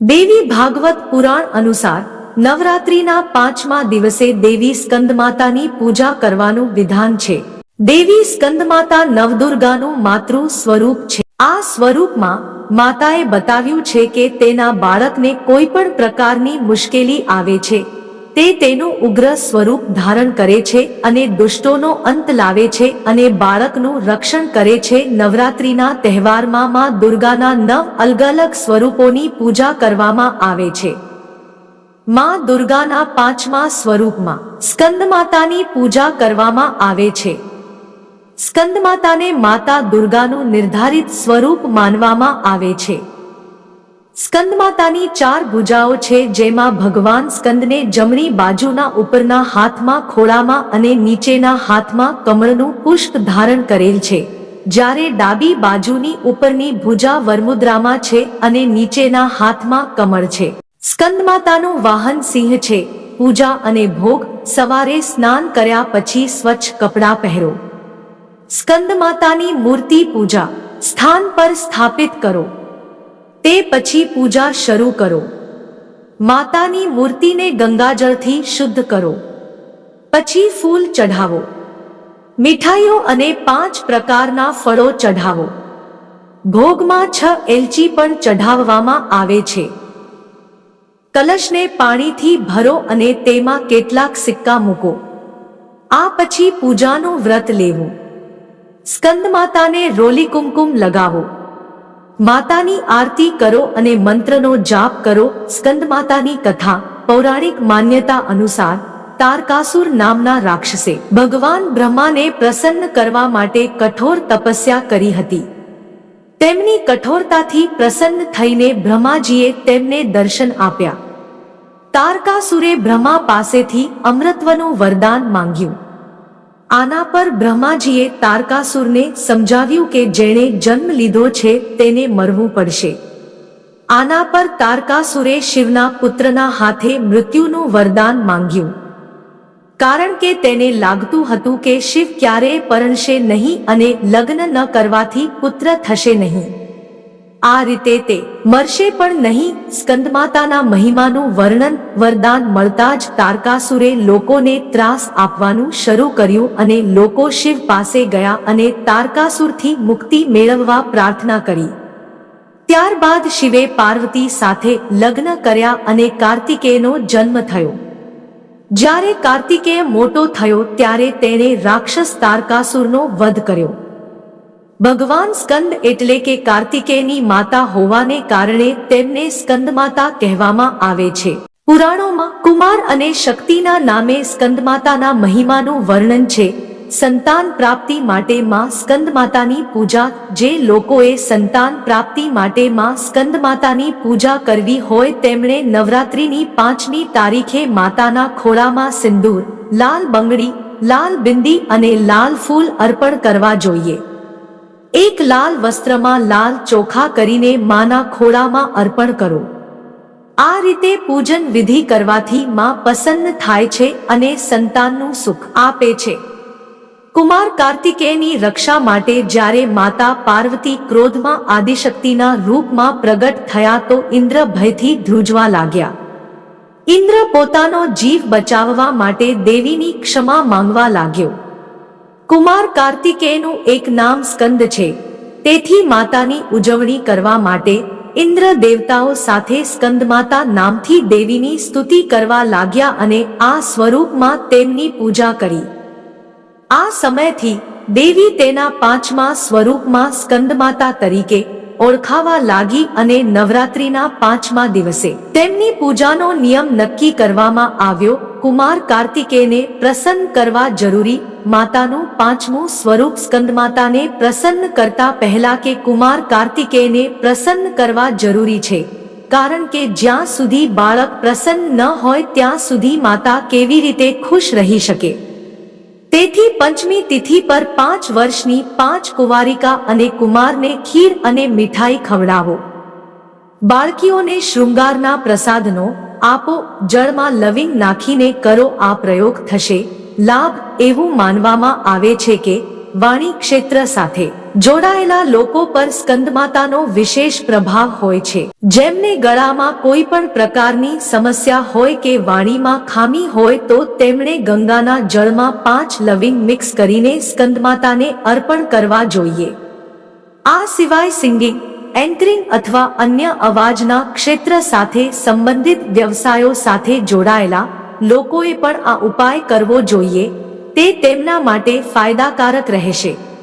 દેવી ભાગવત પુરાણ અનુસાર નવરાત્રિના પાંચમા દિવસે દેવી સ્કંદમાતાની પૂજા કરવાનું વિધાન છે. દેવી સ્કંદમાતા નવદુર્ગાનું માતૃ સ્વરૂપ છે. આ સ્વરૂપમાં માતાએ બતાવ્યું છે કે તેના બાળકને કોઈ પણ પ્રકારની મુશ્કેલી આવે છે. તે તેનું ઉગ્ર સ્વરૂપ ધારણ કરે છે અને દુષ્ટોનો અંત લાવે છે અને બાળકનું રક્ષણ કરે છે નવરાત્રિના તહેવારમાં માં દુર્ગાના નવ અલગ અલગ સ્વરૂપોની પૂજા કરવામાં આવે છે. માં દુર્ગાના પાંચમા સ્વરૂપમાં સ્કંદ માતાની પૂજા કરવામાં આવે છે. સ્કંદ માતાને માતા દુર્ગાનું નિર્ધારિત સ્વરૂપ માનવામાં આવે છે. સ્કંદ માતાની ચાર ભુજાઓ છે, જેમાં ભગવાન સ્કંદને જમણી બાજુના ઉપરના હાથમાં ખોળામાં અને નીચેના હાથમાં કમળનું પુષ્પ ધારણ કરેલ છે. જ્યારે ડાબી બાજુની ઉપરની ભુજા વરમુદ્રામાં છે અને નીચેના હાથમાં કમળ છે. સ્કંદ માતાનું વાહન સિંહ છે. પૂજા અને ભોગ સવારે સ્નાન કર્યા પછી સ્વચ્છ કપડાં પહેરો. સ્કંદ માતાની મૂર્તિ પૂજા. સ્થાન પર સ્થાપિત કરો. તે પછી પૂજા શરૂ કરો. માતાની મૂર્તિને ગંગાજળથી શુદ્ધ કરો. પછી ફૂલ ચઢાવો. મીઠાઈઓ અને પાંચ પ્રકારના ફળો ચઢાવો. ભોગમાં છ એલચી પણ ચઢાવવામાં આવે છે. કલશને પાણીથી ભરો અને તેમાં કેટલાક સિક્કા મૂકો. આ પછી પૂજાનું વ્રત લેવું. સ્કંદ માતાને રોલી કુમકુમ લગાવો. માતાની આરતી કરો અને મંત્રનો જાપ કરો. સ્કંદ માતાની કથા, પૌરાણિક માન્યતા અનુસાર, તારકાસુર નામના રાક્ષસે ભગવાન બ્રહ્માને પ્રસન્ન કરવા માટે કઠોર તપસ્યા કરી હતી. તેમની કઠોરતાથી પ્રસન્ન થઈને બ્રહ્માજીએ તેમને દર્શન આપ્યા. તારકાસુરે બ્રહ્મા પાસેથી અમૃતવનું વરદાન માંગ્યું. આના પર બ્રહ્માજીએ તારકાસુરને સમજાવ્યું કે જેણે જન્મ લીધો છે તેને મરવું પડશે. આના પર તારકાસુરે શિવના પુત્રના હાથે મૃત્યુનું વરદાન માંગ્યું. કારણ કે તેને લાગતું હતું કે શિવ ક્યારેય પરણશે નહીં અને લગ્ન ન કરવાથી પુત્ર થશે નહીં. આ રીતે તે મરશે પણ નહીં, સ્કંદમાતાના મહિમાનું વર્ણન, વરદાન મળતા જ તારકાસુરે લોકોને ત્રાસ આપવાનું શરૂ કર્યું અને લોકો શિવ પાસે ગયા અને તારકાસુરથી મુક્તિ મેળવવા પ્રાર્થના કરી. ત્યારબાદ શિવે પાર્વતી સાથે લગ્ન કર્યા અને કાર્તિકેયનો જન્મ થયો. જ્યારે કાર્તિકેય મોટો થયો ત્યારે તેણે રાક્ષસ તારકાસુરનો વધ કર્યો. ભગવાન સ્કંદ એટલે કે કાર્તિકેયની માતા હોવાને કારણે તેમને સ્કંદમાતા કહેવામાં આવે છે. પુરાણોમાં કુમાર અને શક્તિના નામે સ્કંદમાતાના મહિમાનું વર્ણન છે. સંતાન પ્રાપ્તિ માટે માં સ્કંદમાતાની પૂજા, જે લોકોએ સંતાન પ્રાપ્તિ માટે માં સ્કંદમાતાની પૂજા કરવી હોય તેમણે નવરાત્રિની પાંચમી તારીખે માતાના ખોળામાં સિંદૂર, લાલ બંગડી, લાલ બિંદી અને લાલ ફૂલ અર્પણ કરવા જોઈએ. એક લાલ વસ્ત્રમાં લાલ ચોખા કરીને માના ખોળામાં અર્પણ કરો. આ રીતે પૂજન વિધિ કરવાથી માં પ્રસન્ન થાય છે અને સંતાનનું સુખ આપે છે. કુમાર કાર્તિકેયની રક્ષા માટે જ્યારે માતા પાર્વતી ક્રોધમાં આદિશક્તિના રૂપમાં પ્રગટ થયા તો ઇન્દ્ર ભયથી ધ્રુજવા લાગ્યા. ઇન્દ્ર પોતાનો જીવ બચાવવા માટે દેવીની ક્ષમા માંગવા લાગ્યો. કુમાર કાર્તિકેયનું એક નામ સ્કંદ છે. તેથી માતાની ઉજવણી કરવા માટે ઇન્દ્ર દેવતાઓ સાથે સ્કંદમાતા નામથી દેવીની સ્તુતિ કરવા લાગ્યા અને આ સ્વરૂપમાં તેમની પૂજા કરી. આ સમયથી દેવી તેના પાંચમા સ્વરૂપમાં સ્કંદમાતા તરીકે ઓળખાવા લાગી અને નવરાત્રિના પાંચમા દિવસે તેમની પૂજાનો નિયમ નક્કી કરવામાં આવ્યો. કુમાર કાર્તિકેયને પ્રસન્ન કરવા જરૂરી માતાનું પાંચમું સ્વરૂપ સ્કંદમાતાને પ્રસન્ન કરતા પહેલા કે કુમાર કાર્તિકેયને પ્રસન્ન કરવા જરૂરી છે. કારણ કે જ્યાં સુધી બાળક પ્રસન્ન ન હોય ત્યાં સુધી માતા કેવી રીતે ખુશ રહી શકે? તેથી પંચમી તિથિ પર પાંચ વર્ષની પાંચ કુંવારિકા અને કુમારને ખીર અને મીઠાઈ ખવડાવો. બાળકીઓને શૃંગારના પ્રસાદનો આપો, જળમાં લવિંગ નાખીને કરો, આ પ્રયોગ થશે. લાભ એવું માનવામાં આવે છે કે વાણી ક્ષેત્ર સાથે જોડાયેલા લોકો પર સ્કંદમાતાનો વિશેષ પ્રભાવ હોય છે. જેમને ગળામાં કોઈ પણ પ્રકારની સમસ્યા હોય કે વાણીમાં ખામી હોય તો તેમણે ગંગાના જળમાં પાંચ લવિંગ મિક્સ કરીને સ્કંદમાતાને અર્પણ કરવા જોઈએ. આ સિવાય સિંગિંગ, એન્કરિંગ અથવા અન્ય અવાજના ક્ષેત્ર સાથે સંબંધિત વ્યવસાયો સાથે જોડાયેલા લોકોએ પણ આ ઉપાય કરવો જોઈએ. તે તેમના માટે ફાયદાકારક રહેશે.